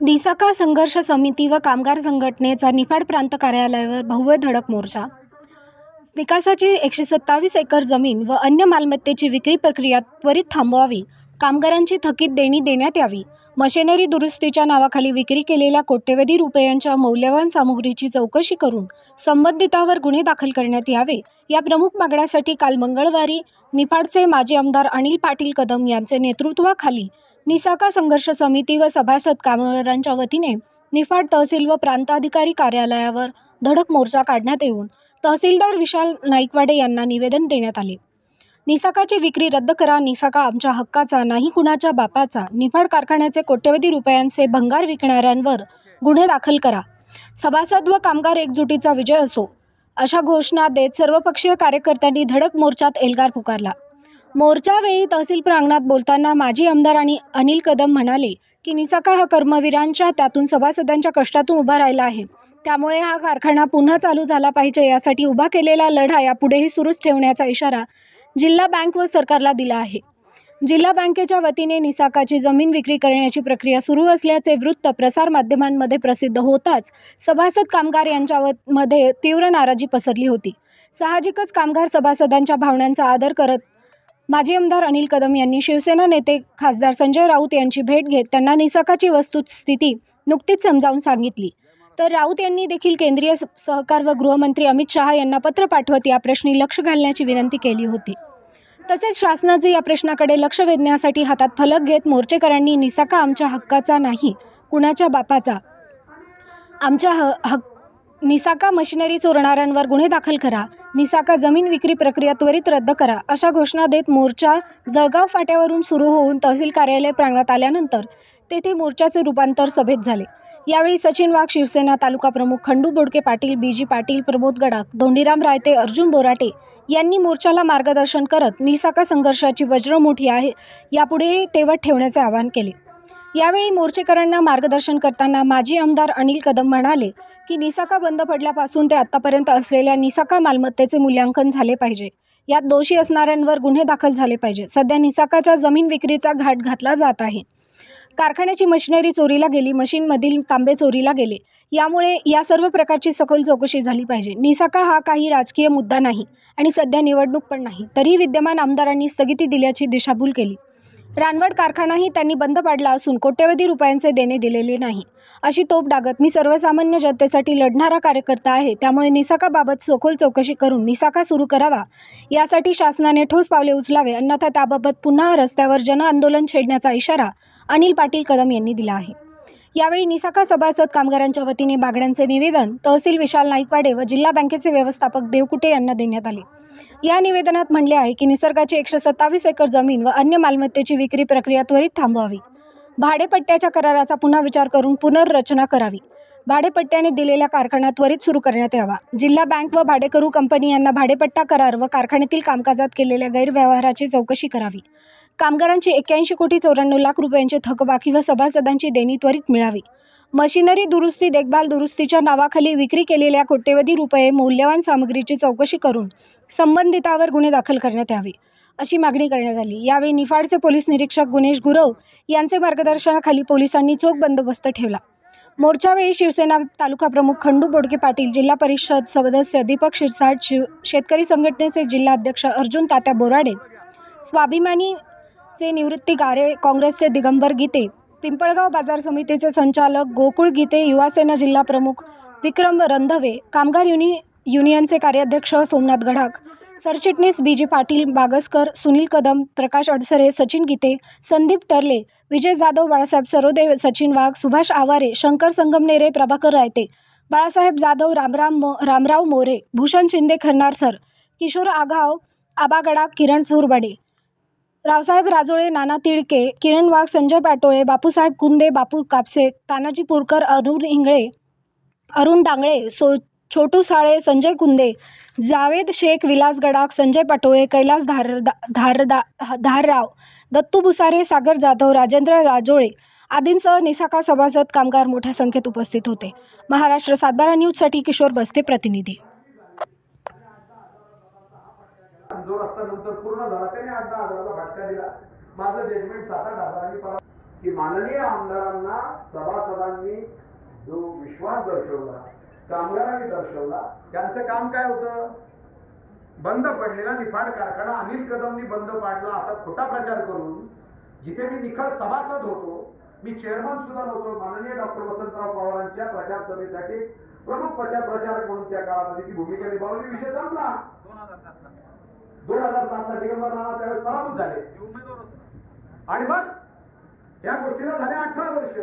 दिसाका संघर्ष समिती व कामगार संघटनेचा निफाड प्रांत कार्यालयावर भव्य धडक मोर्चा. विकासाची एकशे सत्तावीस एकर जमीन व अन्य मालमत्तेची विक्री प्रक्रिया त्वरित थांबवावी. कामगारांची थकीत देणी देण्यात यावी. मशिनरी दुरुस्तीच्या नावाखाली विक्री केलेल्या कोट्यवधी रुपयांच्या मौल्यवान सामुग्रीची चौकशी करून संबंधितावर गुन्हे दाखल करण्यात यावे. या प्रमुख मागण्यासाठी काल मंगळवारी निफाडचे माजी आमदार अनिल पाटील कदम यांचे नेतृत्वाखाली निसाका संघर्ष समिती व सभासद कामगारांच्या वतीने निफाड तहसील व प्रांताधिकारी कार्यालयावर धडक मोर्चा काढण्यात येऊन तहसीलदार विशाल नाईकवाडे यांना निवेदन देण्यात आले. निसाकाची विक्री रद्द करा निसाका आमच्या हक्काचा नाही कुणाच्या बापाचा. निफाड कारखान्याचे कोट्यवधी रुपयांचे भंगार विकणाऱ्यांवर गुन्हे दाखल करा. सभासद व कामगार एकजुटीचा विजय असो. अशा घोषणा देत सर्वपक्षीय कार्यकर्त्यांनी धडक मोर्चात एल्गार पुकारला. मोर्चावेळी तहसील प्रांगणात बोलताना माजी आमदार आणि अनिल कदम म्हणाले की निसाका हा कर्मवीरांच्या त्यातून सभासदांच्या कष्टातून उभा राहिला आहे. त्यामुळे हा कारखाना पुन्हा चालू झाला पाहिजे यासाठी उभा केलेला लढा यापुढेही सुरूच ठेवण्याचा इशारा जिल्हा बँक व सरकारला दिला आहे. जिल्हा बँकेच्या वतीने निसाकाची जमीन विक्री करण्याची प्रक्रिया सुरू असल्याचे वृत्त प्रसारमाध्यमांमध्ये प्रसिद्ध होताच सभासद कामगार यांच्या मध्ये तीव्र नाराजी पसरली होती. साहजिकच कामगार सभासदांच्या भावनांचा आदर करत माजी आमदार अनिल कदम यांनी शिवसेना नेते खासदार संजय राऊत यांची भेट घेत त्यांना निसाकाची वस्तुस्थिती नुकतीच समजावून सांगितली. तर राऊत यांनी देखील केंद्रीय स- सहकार व गृहमंत्री अमित शहा यांना पत्र पाठवत या प्रश्नी लक्ष घालण्याची विनंती केली होती. तसेच शासनाचे या प्रश्नाकडे लक्ष वेधण्यासाठी हातात फलक घेत मोर्चेकऱ्यांनी निसाका आमच्या हक्काचा नाही कुणाच्या बापाचा? आमच्या ह हक निसाका मशिनरी चोरणाऱ्यांवर गुन्हे दाखल करा. निसाका जमीन विक्री प्रक्रिया त्वरित रद्द करा अशा घोषणा देत मोर्चा जळगाव फाट्यावरून सुरू होऊन तहसील कार्यालय प्रांगणात आल्यानंतर तेथे मोर्चाचे रूपांतर सभेत झाले. यावेळी सचिन वाघ शिवसेना तालुका प्रमुख खंडू बोडके पाटील बी जी पाटील प्रमोद गडाख धोंडीराम रायते अर्जुन बोराटे यांनी मोर्चाला मार्गदर्शन करत निसाका संघर्षाची वज्रमुठी आहे यापुढे तेवत ठेवण्याचे आवाहन केले. यावेळी मोर्चेकरांना मार्गदर्शन करताना माजी आमदार अनिल कदम म्हणाले की निसाका बंद पडल्यापासून ते आत्तापर्यंत असलेल्या निसाका मालमत्तेचे मूल्यांकन झाले पाहिजे. यात दोषी असणाऱ्यांवर गुन्हे दाखल झाले पाहिजे. सध्या निसाकाच्या जमीन विक्रीचा घाट घातला जात आहे. कारखान्याची मशिनरी चोरीला गेली मशीनमधील तांबे चोरीला गेले. यामुळे या सर्व प्रकारची सखोल चौकशी झाली पाहिजे. निसाका हा काही राजकीय मुद्दा नाही आणि सध्या निवडणूक पण नाही. तरीही विद्यमान आमदारांनी स्थगिती दिल्याची दिशाभूल केली. रानवड कारखानाही त्यांनी बंद पाडला असून कोट्यवधी रुपयांचे देणे दिलेले नाही. अशी तोप डागत मी सर्वसामान्य जनतेसाठी लढणारा कार्यकर्ता आहे. त्यामुळे निसाकाबाबत सखोल चौकशी करून निसाका सुरू करावा. यासाठी शासनाने ठोस पावले उचलावे. अन्यथा त्याबाबत पुन्हा रस्त्यावर जनआंदोलन छेडण्याचा इशारा अनिल पाटील कदम यांनी दिला आहे. यावेळी निसाका सभासद कामगारांच्या वतीने बागड्यांचे निवेदन तहसील विशाल नाईकवाडे व जिल्हा बँकेचे व्यवस्थापक देवकुटे यांना देण्यात आले. या निवेदनात म्हणले आहे की निसर्गाची एकशे सत्तावीस एकर जमीन व अन्य मालमत्तेची विक्री प्रक्रिया त्वरित थांबवावी. भाडेपट्ट्याच्या कराराचा पुन्हा विचार करून पुनर्रचना करावी. भाडेपट्ट्याने दिलेल्या कारखाना त्वरित सुरू करण्यात यावा. जिल्हा बँक व भाडेकरू कंपनी यांना भाडेपट्टा करार व कारखान्यातील कामकाजात केलेल्या गैरव्यवहाराची चौकशी करावी. कामगारांची एक्क्याऐंशी कोटी चौऱ्याण्णव लाख रुपयांची थकबाकी व सभासदांची देणी त्वरित मिळावी. मशिनरी दुरुस्ती देखभाल दुरुस्तीच्या नावाखाली विक्री केलेल्या कोट्यवधी रुपये मौल्यवान सामग्रीची चौकशी करून संबंधितावर गुन्हे दाखल करण्यात यावे अशी मागणी करण्यात आली. यावेळी निफाडचे पोलीस निरीक्षक गुणेश गुरव यांचे मार्गदर्शनाखाली पोलिसांनी चोख बंदोबस्त ठेवला. मोर्चावेळी शिवसेना तालुका प्रमुख खंडू बोडके पाटील जिल्हा परिषद सदस्य दीपक शिरसाट शिव शेतकरी संघटनेचे जिल्हा अध्यक्ष अर्जुन तात्या बोराडे स्वाभिमानी चे निवृत्ती गारे काँग्रेसचे दिगंबर गीते. पिंपळगाव बाजार समितीचे संचालक गोकुळ गीते युवासेना जिल्हा प्रमुख विक्रम रंधवे कामगार युनि युनियनचे कार्याध्यक्ष सोमनाथ गडाख सरचिटणीस बी. जी. पाटील बागसकर सुनील कदम प्रकाश अडसरे सचिन गीते संदीप टरले विजय जाधव बाळासाहेब सरोदे सचिन वाघ सुभाष आवारे शंकर संगमनेरे प्रभाकर रायते बाळासाहेब जाधव रामराम मो रामराव मोरे भूषण शिंदे खरनार सर किशोर आघाव आबागडा किरण सुरबडे रावसाहेब राजोळे नाना तिडके किरण वाघ संजय पाटोळे बापूसाहेब कुंदे बापू कापसे तानाजी पुरकर अरुण इंगळे अरुण डांगळे सो छोटू साळे संजय कुंदे जावेद शेख विलास गडाख संजय पाटोळे कैलास धार धार धारराव दत्तू भुसारे सागर जाधव राजेंद्र राजोळे आदींसह निसाका सभासद कामगार मोठ्या संख्येत उपस्थित होते. महाराष्ट्र सातबारा न्यूजसाठी किशोर बस्ते प्रतिनिधी. जो रस्ता नंतर पूर्ण झाला त्याने आठ दहा हजाराचा फटका दिला. माझं जजमेंट सात आठ हजारांनी परत की माननीय आमदारांना सभासदांनी जो विश्वास दर्शवला कामगारांनी दर्शवला त्यांचं काम काय होतं? बंद पडलेला निफाड कारखाना अनिल कदमनी बंद पाडला असा खोटा प्रचार करून जिथे मी निखळ सभासद होतो मी चेअरमन सुद्धा नव्हतो माननीय डॉक्टर वसंतराव पवारांच्या प्रचार सभेसाठी प्रमुख प्रचार प्रचारक म्हणून त्या काळामध्ये ती भूमिका निभावली. विषय संपला. दोन हजार सातला दिगंबर राणा त्यावेळेस पराभूत झाले. आणि मग या गोष्टीला झाले अठरा वर्ष.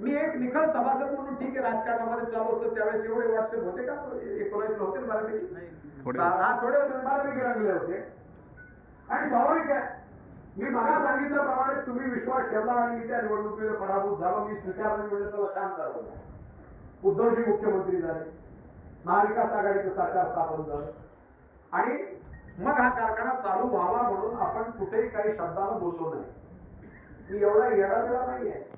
मी एक निखळ सभासद म्हणून ठीक आहे राजकारणामध्ये चालू असतो त्यावेळेस एवढे व्हॉट्सअप होते का? एकोणीसला होते बऱ्यापैकी? हा थोडे होते बऱ्यापैकी रंगले होते. आणि स्वाभाविक आहे मी मला सांगितल्याप्रमाणे तुम्ही विश्वास ठेवला आणि मी त्या निवडणुकीला पराभूत झालो. मी स्वीकारलं मी म्हणजे त्याला शांत राहिलो उद्धवजी मुख्यमंत्री झाले. महाविकास आघाडीचं सरकार स्थापन झालं. आणि मग हा कारखाना चालू व्हावा म्हणून आपण कुठेही काही शब्दानं बोललो नाही. मी एवढा येडा नाहीये.